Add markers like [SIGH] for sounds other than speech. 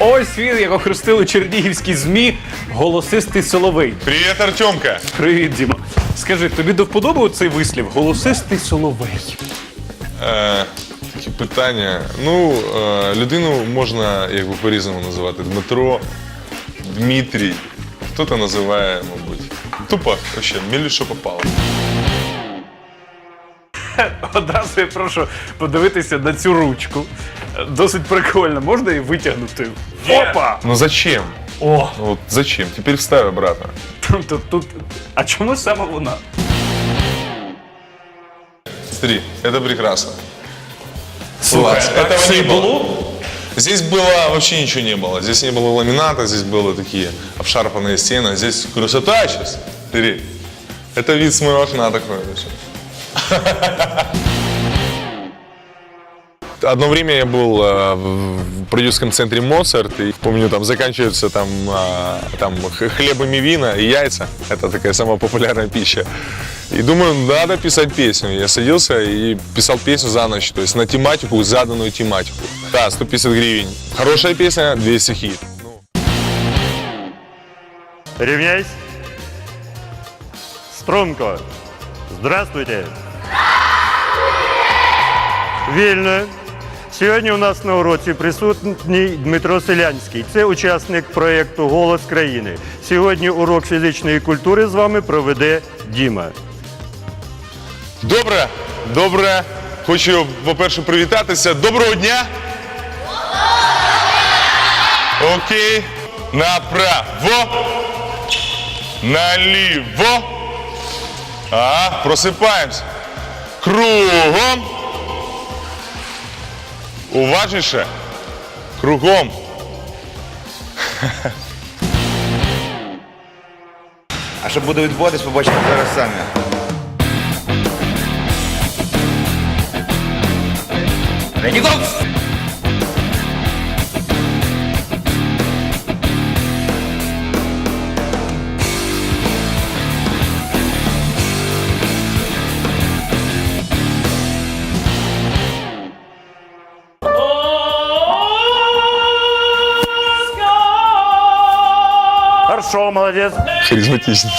Ось він, як охрестили чернігівські ЗМІ, голосистий соловей. Привет, Артемка. Привіт, Діма. Скажи, тобі до вподоби цей вислів? Голосистий соловей. Е, такі питання. Ну, е, людину можна якби по-різному називати. Дмитро, Дмитрій. Хто-то називає, мабуть. Тупо, вообще, мілі, що попало. [LAUGHS] Одразу я прошу подивитися на цю ручку. Досить прикольно. Можна її витягнути? Опа! Ну зачем? О! Вот зачем? Теперь вставь обратно. Тобто тут. А чому саме вона? Смотри, это прекрасно. Слухай, Класс. а Этого це не і было. було? Здесь было вообще ничего не было. Здесь не было ламината, здесь было такие обшарпанные стены. Здесь красота сейчас. Смотри. Это вид с моего окна такой. вообще. [LAUGHS] Одно время я был э, в продюсерском центре Моцарт, и помню, там заканчиваются там, а, там хлебами вина и яйца. Это такая самая популярная пища. И думаю, надо писать песню. Я садился и писал песню за ночь, то есть на тематику, заданную тематику. Да, 150 гривен. Хорошая песня, две стихи. Ну, Равняйсь. Струнко. Здравствуйте. Вільно. Сьогодні у нас на уроці присутній Дмитро Селянський. Це учасник проєкту Голос країни. Сьогодні урок фізичної культури з вами проведе Діма. Добре, добре. Хочу, по-перше, привітатися. Доброго дня! Окей. Направо. Наліво. А, просипаємось. Кругом. Уважніше. Кругом. А що буде відбуватись, побачите зараз самі. Ready, go! Хорошо, молодец. Харизматично.